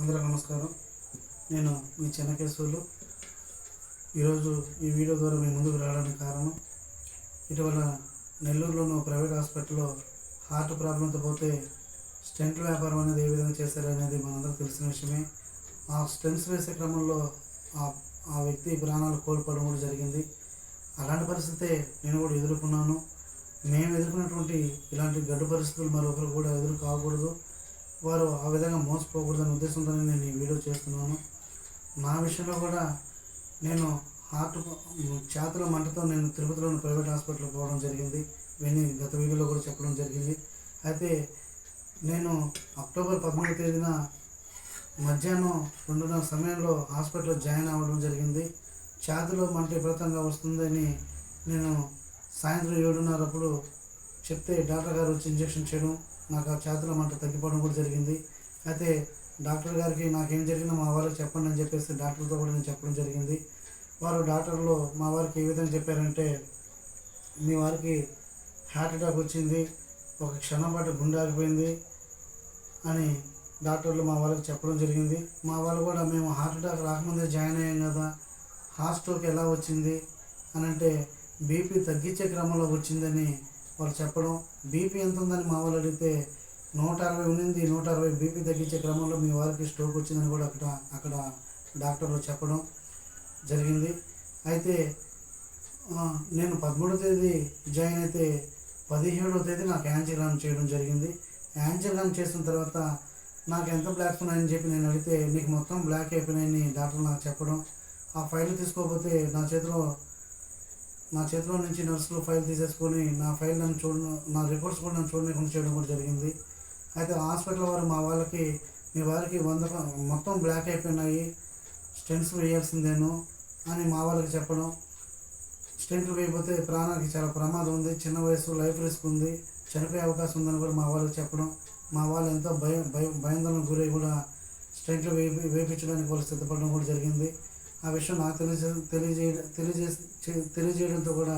అందరూ నమస్కారం. నేను మీ చెన్నకేశ్వర్లు ఈరోజు ఈ వీడియో ద్వారా మీ ముందుకు రావడానికి కారణం ఇటీవల నెల్లూరులోని ఒక ప్రైవేట్ హాస్పిటల్లో హార్ట్ ప్రాబ్లంతో పోతే స్టెంట్ వ్యాపారం అనేది ఏ విధంగా చేశారనేది మనందరూ తెలిసిన విషయమే. ఆ స్టెంట్స్ వేసే క్రమంలో ఆ ఆ వ్యక్తి ప్రాణాలు కోల్పోవడం కూడా జరిగింది. అలాంటి పరిస్థితే నేను కూడా ఎదుర్కొన్నాను. మేము ఎదుర్కొన్నటువంటి ఇలాంటి గడ్డు పరిస్థితులు మరొకరు కూడా ఎదురు కాకూడదు. వారు ఆ విధంగా మోసపోకూడదనే ఉద్దేశంతో నేను ఈ వీడియో చేస్తున్నాను. నా విషయంలో కూడా నేను హార్ట్ చేతుల మంటతో నేను తిరుపతిలోని ప్రైవేట్ హాస్పిటల్కి పోవడం జరిగింది. విని గత వీడియోలో కూడా చెప్పడం జరిగింది. అయితే నేను అక్టోబర్ పదమూడవ తేదీన మధ్యాహ్నం రెండున్నర సమయంలో హాస్పిటల్లో జాయిన్ అవ్వడం జరిగింది. చేతిలో మంట విపరీతంగా వస్తుందని నేను సాయంత్రం ఏడున్నరప్పుడు చెప్తే డాక్టర్ గారు వచ్చి ఇంజెక్షన్ చేయడం నాకు ఆ ఛాతిలో మంట తగ్గిపోవడం కూడా జరిగింది. అయితే డాక్టర్ గారికి నాకేం జరిగిందో మా వారికి చెప్పండి అని చెప్పేసి డాక్టర్తో కూడా నేను చెప్పడం జరిగింది. వారు డాక్టర్లు మా వారికి ఏ విధంగా చెప్పారంటే మీ వారికి హార్ట్ అటాక్ వచ్చింది ఒక క్షణం పాటు గుండె ఆగిపోయింది అని డాక్టర్లు మా వాళ్ళకి చెప్పడం జరిగింది. మా వాళ్ళు కూడా మేము హార్ట్ అటాక్ రాకముందే జాయిన్ అయ్యాం కదా హార్ట్ స్ట్రోక్ ఎలా వచ్చింది అని అంటే బీపీ తగ్గించే క్రమంలో వచ్చిందని వాళ్ళు చెప్పడం బీపీ ఎంత ఉందని మా వాళ్ళు అడిగితే నూట అరవై ఉన్నింది నూట అరవై బీపీ తగ్గించే క్రమంలో మీ వారికి స్ట్రోక్ వచ్చిందని కూడా అక్కడ అక్కడ డాక్టర్లు చెప్పడం జరిగింది. అయితే నేను పదమూడవ తేదీ జాయిన్ అయితే పదిహేడో తేదీ నాకు యాంజిగ్రామ్ చేయడం జరిగింది. యాంజిగ్రామ్ చేసిన తర్వాత నాకు ఎంత బ్లాక్స్ ఉన్నాయని చెప్పి నేను అడిగితే నీకు మొత్తం బ్లాక్ అయిపోయినాయని డాక్టర్ నాకు చెప్పడం. ఆ ఫైల్ తీసుకోకపోతే నా చేతిలో నా చేతిలో నుంచి నర్సులు ఫైల్ తీసేసుకొని నా ఫైల్ నన్ను చూడ నా రిపోర్ట్స్ కూడా నన్ను చూడకుండా చేయడం కూడా జరిగింది. అయితే హాస్పిటల్ వారు మా వాళ్ళకి మీ వారికి వంద మొత్తం బ్లాక్ అయిపోయినాయి. స్టెంట్స్ వేయాల్సిందేను అని మా వాళ్ళకి చెప్పడం. స్టెంట్లు వేయకపోతే ప్రాణానికి చాలా ప్రమాదం ఉంది. చిన్న వయసు లైఫ్ రిస్క్ ఉంది. చనిపోయే అవకాశం ఉందని కూడా మా వాళ్ళకి చెప్పడం. మా వాళ్ళు ఎంతో భయం భయం భయాందోళన గురై కూడా స్టెంట్లు వేపి వేయించడానికి వాళ్ళు సిద్ధపడడం కూడా జరిగింది. ఆ విషయం నాకు తెలియజే తెలియజేయడం తెలియజే తెలియజేయడంతో కూడా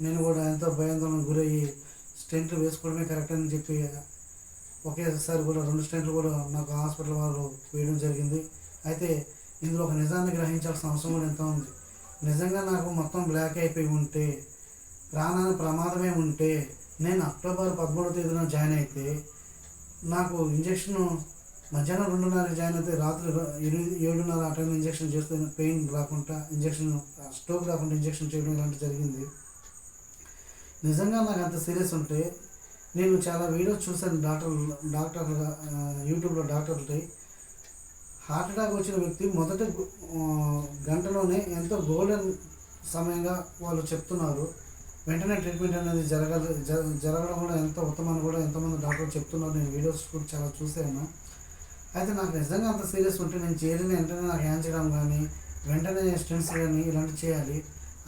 నేను కూడా ఎంతో భయాందోళనకు గురయ్యి స్టెంట్లు వేసుకోవడమే కరెక్ట్ అని చెప్పి ఒకేసారి కూడా రెండు స్టెంట్లు కూడా నాకు హాస్పిటల్ వారు వేయడం జరిగింది. అయితే ఇందులో ఒక నిజాన్ని గ్రహించాల్సిన అవసరం కూడా ఎంతో ఉంది. నిజంగా నాకు మొత్తం బ్లాక్ అయిపోయి ఉంటే ప్రాణాలు ప్రమాదమే ఉంటే నేను అక్టోబర్ పదమూడో తేదీన జాయిన్ అయితే నాకు ఇంజక్షన్ మధ్యాహ్నం రెండున్నర జాయిన్ అయితే రాత్రి ఏడున్నర ఆ టైంలో ఇంజక్షన్ చేస్తే పెయిన్ రాకుండా ఇంజక్షన్ స్ట్రోక్ రాకుండా ఇంజక్షన్ చేయడం ఇలాంటివి జరిగింది. నిజంగా నాకు అంత సీరియస్ ఉంటే నేను చాలా వీడియోస్ చూశాను డాక్టర్ డాక్టర్ యూట్యూబ్లో డాక్టర్లకి హార్ట్ అటాక్ వచ్చిన వ్యక్తి మొదటి గంటలోనే ఎంతో గోల్డెన్ సమయంగా వాళ్ళు చెప్తున్నారు. వెంటనే ట్రీట్మెంట్ అనేది జరగదు జరగడం కూడా ఎంతో ఉత్తమని కూడా ఎంతోమంది డాక్టర్లు చెప్తున్నారు. నేను వీడియోస్ కూడా చాలా చూశాను. అయితే నాకు నిజంగా అంత సీరియస్ ఉంటే నేను చేరిన వెంటనే నాకు హ్యాండ్ చేయడం కానీ వెంటనే స్టెంట్స్ కానీ ఇలాంటివి చేయాలి.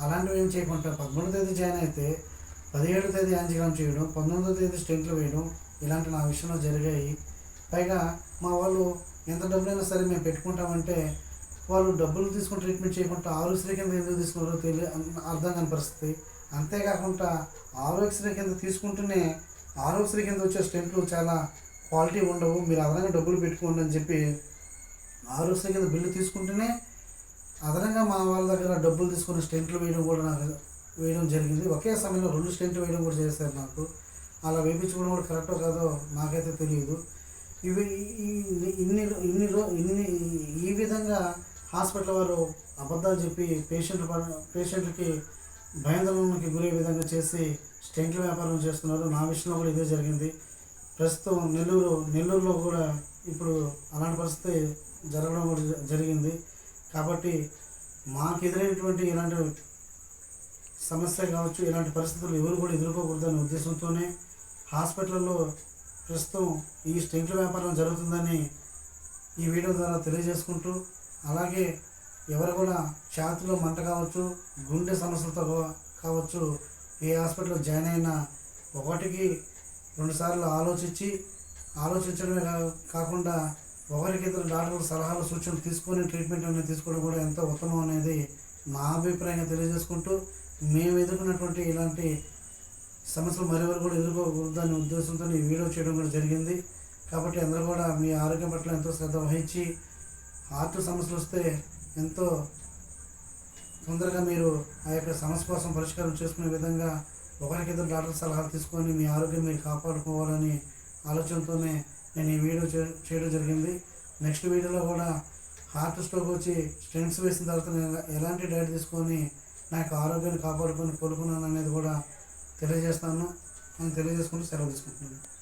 అలాంటివి ఏం చేయకుండా పదమూడో తేదీ జాయిన్ అయితే పదిహేడో తేదీ హ్యాండ్ చేయడం పంతొమ్మిదో తేదీ స్టెంట్లు వేయడం ఇలాంటి నా విషయంలో జరిగాయి. పైగా మా వాళ్ళు ఎంత డబ్బులైనా సరే మేము పెట్టుకుంటామంటే వాళ్ళు డబ్బులు తీసుకుని ట్రీట్మెంట్ చేయకుండా ఆరోగ్యశ్రీ కింద ఎందుకు తీసుకున్నారో తెలియ అర్థం కాని పరిస్థితి. అంతేకాకుండా ఆరోగ్యశ్రీ కింద తీసుకుంటూనే ఆరోగ్యశ్రీ కింద వచ్చే స్టెంట్లు చాలా క్వాలిటీ ఉండవు మీరు అదనంగా డబ్బులు పెట్టుకోండి అని చెప్పి ఆరోగ్యశ్రీ కింద బిల్లు తీసుకుంటేనే అదనంగా మా వాళ్ళ దగ్గర డబ్బులు తీసుకుని స్టెంట్లు వేయడం కూడా నాకు వేయడం జరిగింది. ఒకే సమయంలో రెండు స్టెంట్లు వేయడం కూడా చేశారు నాకు. అలా వేయించుకోవడం కూడా కరెక్టో కాదో నాకైతే తెలియదు. ఇవి ఇన్ని ఇన్ని రో- ఇన్ని ఈ విధంగా హాస్పిటల్ వారు అబద్ధాలు చెప్పి పేషెంట్ పేషెంట్కి భయాందోళనకి గురే విధంగా చేసి స్టెంట్ల వ్యాపారం చేస్తున్నారు. నా విషయంలో కూడా ఇదే జరిగింది. ప్రస్తుతం నెల్లూరు నెల్లూరులో కూడా ఇప్పుడు అలాంటి పరిస్థితి జరగడం కూడా జ- జరిగింది. కాబట్టి మాకు ఎదురైనటువంటి ఇలాంటి సమస్య కావచ్చు ఇలాంటి పరిస్థితులు ఎవరు కూడా ఎదుర్కోకూడదనే ఉద్దేశంతోనే హాస్పిటల్లో ప్రస్తుతం ఈ స్టెంట్ల వ్యాపారం జరుగుతుందని ఈ వీడియో ద్వారా తెలియజేసుకుంటూ అలాగే ఎవరు కూడా ఛాతిలో మంట కావచ్చు గుండె సమస్యలతో కావచ్చు ఏ హాస్పిటల్లో జాయిన్ అయినా ఒకటికి రెండుసార్లు ఆలోచించి ఆలోచించడమే కాకుండా ఒకరికి ఇద్దరు డాక్టర్ల సలహాలు సూచనలు తీసుకొని ట్రీట్మెంట్ అనేది తీసుకోవడం కూడా ఎంతో ఉత్తమం అనేది నా అభిప్రాయంగా తెలియజేసుకుంటూ మేము ఎదుర్కొన్నటువంటి ఇలాంటి సమస్యలు మరెవరు కూడా ఎదుర్కోకూడదనే ఉద్దేశంతో ఈ వీడియో చేయడం కూడా జరిగింది. కాబట్టి అందరూ కూడా మీ ఆరోగ్యం పట్ల ఎంతో శ్రద్ధ వహించి హార్ట్ సమస్యలు వస్తే ఎంతో తొందరగా మీరు ఆ యొక్క సమస్య కోసం పరిష్కారం చేసుకునే విధంగా ఒకరికిద్దరు డాక్టర్ సలహాలు తీసుకొని మీ ఆరోగ్యం మీరు కాపాడుకోవాలని ఆలోచనతోనే నేను ఈ వీడియో చే- చేయడం జరిగింది. నెక్స్ట్ వీడియోలో కూడా హార్ట్ స్ట్రోక్ వచ్చి స్ట్రెంగ్స్ వేసిన తర్వాత నేను ఎలాంటి డైట్ తీసుకొని నా యొక్క ఆరోగ్యాన్ని కాపాడుకొని కోలుకున్నాను అనేది కూడా తెలియజేస్తాను. నేను తెలియజేసుకుంటూ సెలవు తీసుకుంటున్నాను.